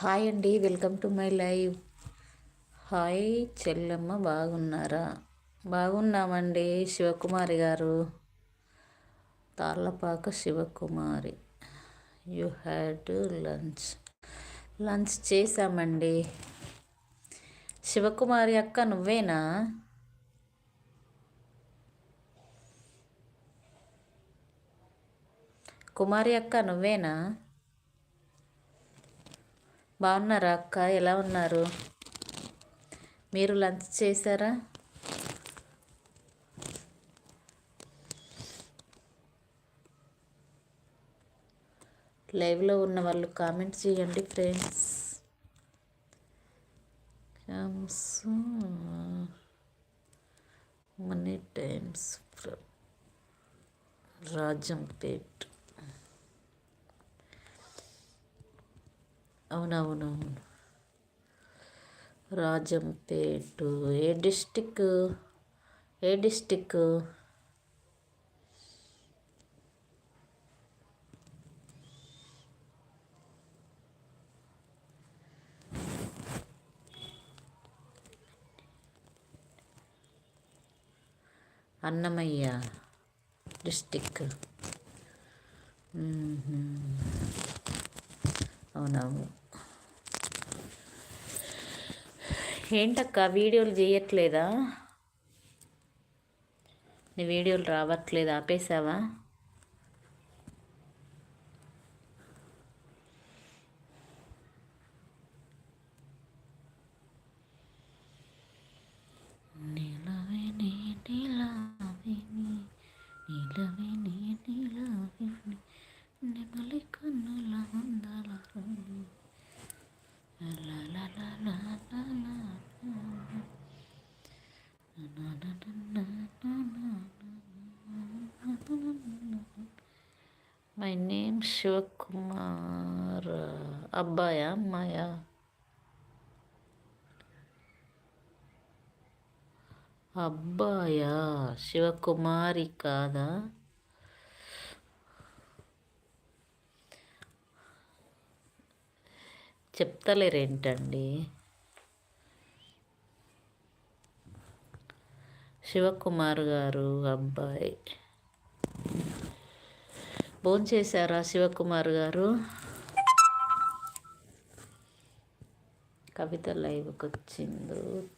Hi అండి welcome to my live. Hi Chellamma బాగున్నారా? బాగున్నామండి Sivakumari garu. Tallapaka Sivakumari you had lunch. Lunch చేశామండి. శివకుమారి అక్క నువ్వేనా? కుమారి అక్క నువ్వేనా? బాగున్నారా అక్క? ఎలా ఉన్నారు? మీరు లంచ్ చేశారా? లైవ్లో ఉన్న వాళ్ళు కామెంట్ చేయండి ఫ్రెండ్స్. Money times Rajampet. అవునవునవును. రాజంపేటు ఏ డిస్టిక్ ఏ డిస్టిక్? అన్నమయ్య డిస్టిక్. అవునవును. ఏంటక్క? వీడియోలు చేయట్లేదా? నీ వీడియోలు రావట్లేదు? ఆపేసావా? శివకుమార్ అబ్బాయా అమ్మాయా అబ్బాయా శివకుమారి కాదా చెప్తలేరేంటండి? శివకుమార్ గారు అబ్బాయి. ఫోన్ చేశారా శివకుమార్ గారు? కవిత లైవ్కి వచ్చింది.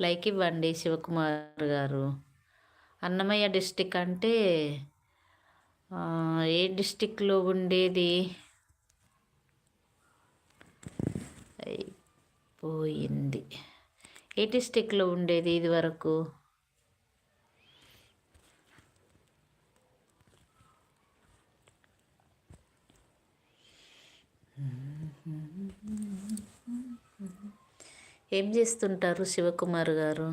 లైక్ ఇవ్వండి శివకుమార్ గారు. అన్నమయ్య డిస్టిక్ అంటే ఏ డిస్టిక్లో ఉండేది? అయిపోయింది. ఏ డిస్టిక్లో ఉండేది ఇది వరకు ఏం చేస్తుంటారు శివకుమార్ గారు?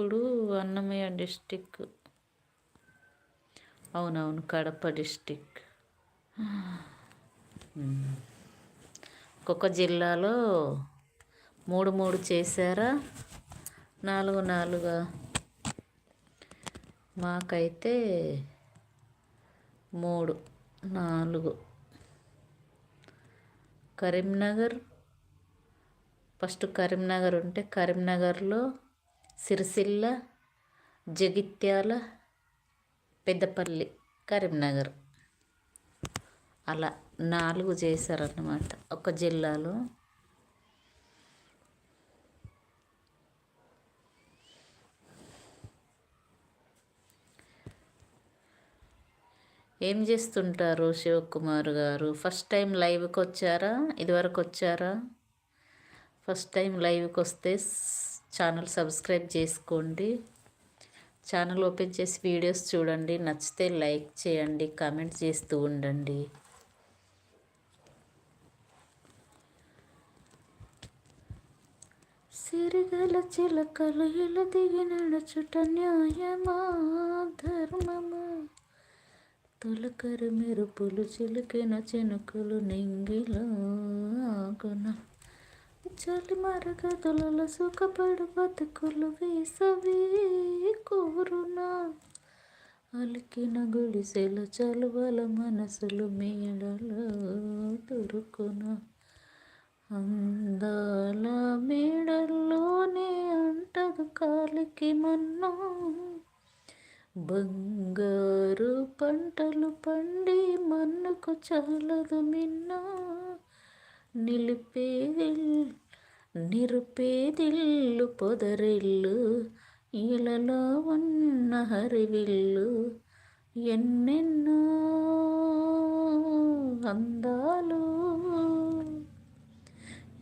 ఇప్పుడు అన్నమయ్య డిస్టిక్. అవునవును కడప డిస్టిక్. ఒక్కొక్క జిల్లాలో మూడు మూడు చేశారా? నాలుగు నాలుగా. మాకైతే మూడు నాలుగు. కరీంనగర్ ఫస్ట్ కరీంనగర్ ఉంటే కరీంనగర్లో సిరిసిల్ల జగిత్యాల పెద్దపల్లి కరీంనగర్. అలా నాలుగు చేశారన్నమాట. ఒక జిల్లాలో ఏం చేస్తుంటారు శివకుమార్ గారు? ఫస్ట్ టైం లైవ్కి వచ్చారా ఇదివరకు వచ్చారా? ఫస్ట్ టైం లైవ్కి వస్తే ఛానల్ సబ్స్క్రైబ్ చేసుకోండి. ఛానల్ ఓపెన్ చేసి వీడియోస్ చూడండి. నచ్చితే లైక్ చేయండి కామెంట్ చేస్తూ ఉండండి. సిరిగల చిలకలు ఇలా దిగి నడుచుట న్యాయమా? ధర్మమా? తొలకరి మెరుపులు చిలికిన చినుకులు నింగిలో ఆగునా చలి మరగదులలో సుఖపడు బతుకులు వేసవి కోరునా. అలికిన గుడిసెల చలువల మనసులు మేడలో దొరుకున. అందాల మేడల్లోనే అంటదు కాలికి మన్నా. బంగారు పంటలు పండి మన్నుకు చాలదు మిన్న. నిలిపేల్ నిరుపేదిల్లు పొదరిల్లు ఇలలో ఉన్న హరివిల్లు ఎన్నెన్నో అందాలు.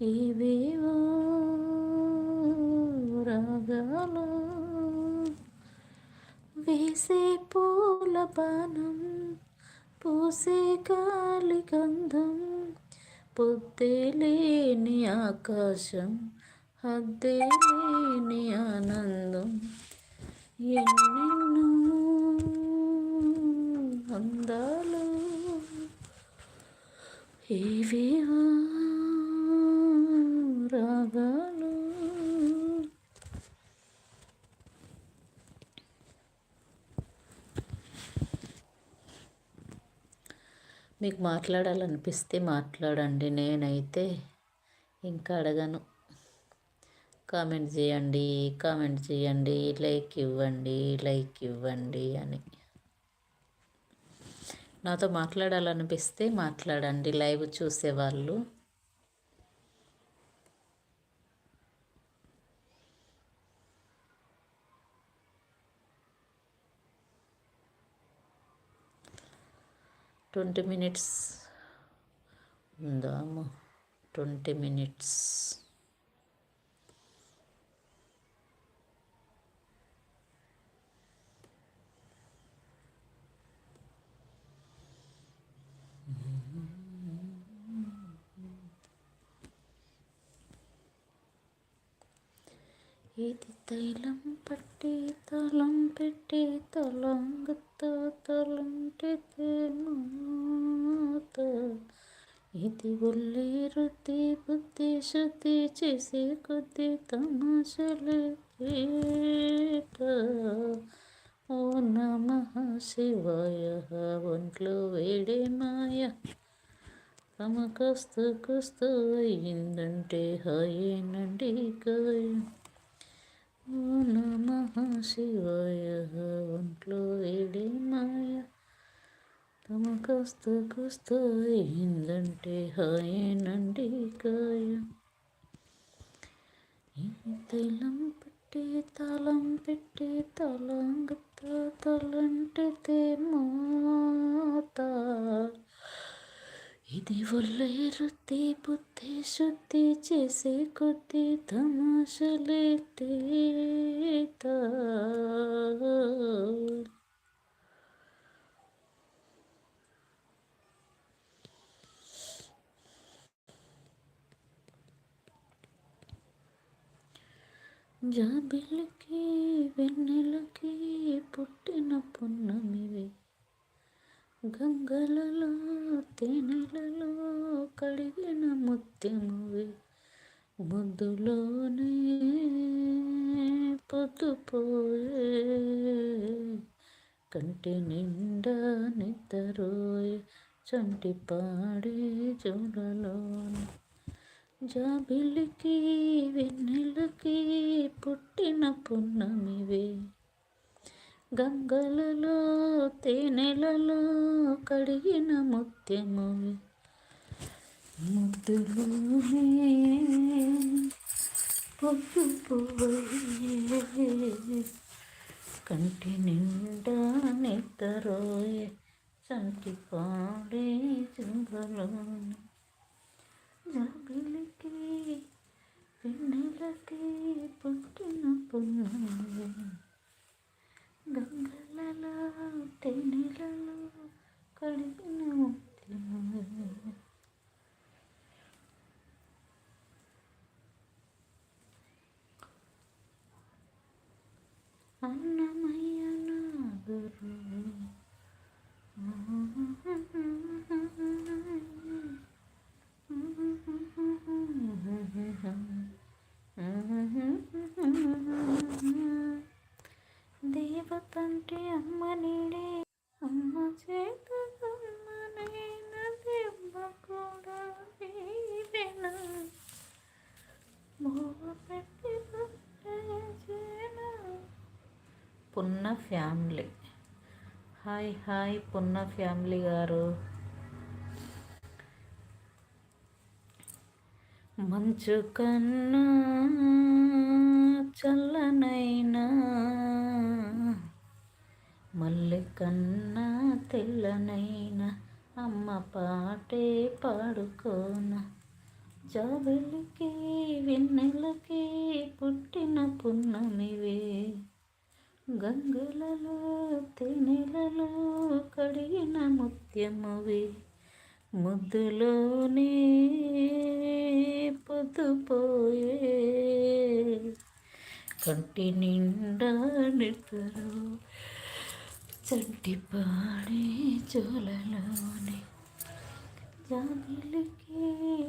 ఇవేవో రాగాలు వేసే పూల బాణం పూసే కాలి గంధం పొద్దే లేని ఆకాశం హద్దేలేని ఆనందం. ఎన్నెన్నో అందాలు ఏవేవా రాగా. మీకు మాట్లాడాలనిపిస్తే మాట్లాడండి. నేనైతే ఇంకా అడగను. కామెంట్ చేయండి కామెంట్ చేయండి లైక్ ఇవ్వండి లైక్ ఇవ్వండి అని. నాతో మాట్లాడాలనిపిస్తే మాట్లాడండి. లైవ్ చూసేవాళ్ళు ట్వంటీ మినిట్స్ ఉందాము ట్వంటీ మినిట్స్. ఇది తైలం? పెట్టి తలం పెట్టి తలంగుతా తలం మాత ఇది ఒళ్ళే రుద్ది బుద్ధి శుద్ధి చేసే కొద్ది తమాషలే ఓ నమ శివాయ ఒంట్లో వేడే మాయ. తమ కస్తు కుస్తు అయిందంటే హాయేనండి గాయం ఓ నమ శివాయ ఒంట్లో వేడి మాయ తమ తమకస్తు కుస్తు అయిందంటే హాయేనండి ఈ తైలం పెట్టి తాళం పెట్టి తలంగతో తలంటితే మాత. ఇది ఒళ్ళే రుద్ది బుద్ధి శుద్ధి చేసే కొద్ది తమాషలే తేత జాబిలికి వెన్నెలకి పుట్టిన పున్నమివి. గంగలలో తేనెలలో కడిగిన ముత్యమువి ముద్దులోనే పొద్దుపోయే. కంటి నిండా నిద్రోయే చంటి పాడే జోలలోనే. జాబిలికి వెన్నెలకి పుట్టిన పున్నమివే. గంగలలో తేనెలలో కడిగిన ముత్యము. ముద్దులోనే పొద్దు కంటి నిండా నిద్రోయే చంటి పాడే చుంగలోనే జాబిలికి పిన్నెలకి పుట్టిన పున్నమి గంగలలో తేనెలలో కడిగిన అన్నమయ్య నాగరు. ఫ్యామిలీ. హాయ్ హాయ్ పున్న ఫ్యామిలీ గారు. మంచు కన్నా చల్లనైనా మల్లె కన్నా తెల్లనైనా అమ్మ పాటే పాడుకోన. జాబిలికి వెన్నెలకి పుట్టిన పున్నమివే. గంగలలో తేనెలలో కడిగిన ముత్యమువి ముద్దులోనే పొద్దుపోయే. కంటి నిండా నిద్రలు చంటి పాడే చోలలోనే. జాబిలికి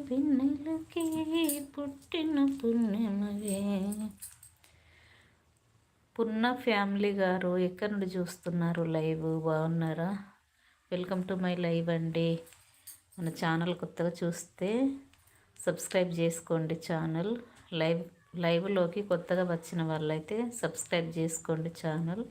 వెన్నెలకి పుట్టిన పుణ్యమవే. పున్న ఫ్యామిలీ గారు ఎక్కడి నుండి చూస్తున్నారు లైవ్? బాగున్నారా? వెల్కమ్ టు మై లైవ్ అండి. మన ఛానల్ కొత్తగా చూస్తే సబ్స్క్రైబ్ చేసుకోండి ఛానల్. లైవ్ లైవ్లోకి కొత్తగా వచ్చిన వాళ్ళైతే సబ్స్క్రైబ్ చేసుకోండి ఛానల్.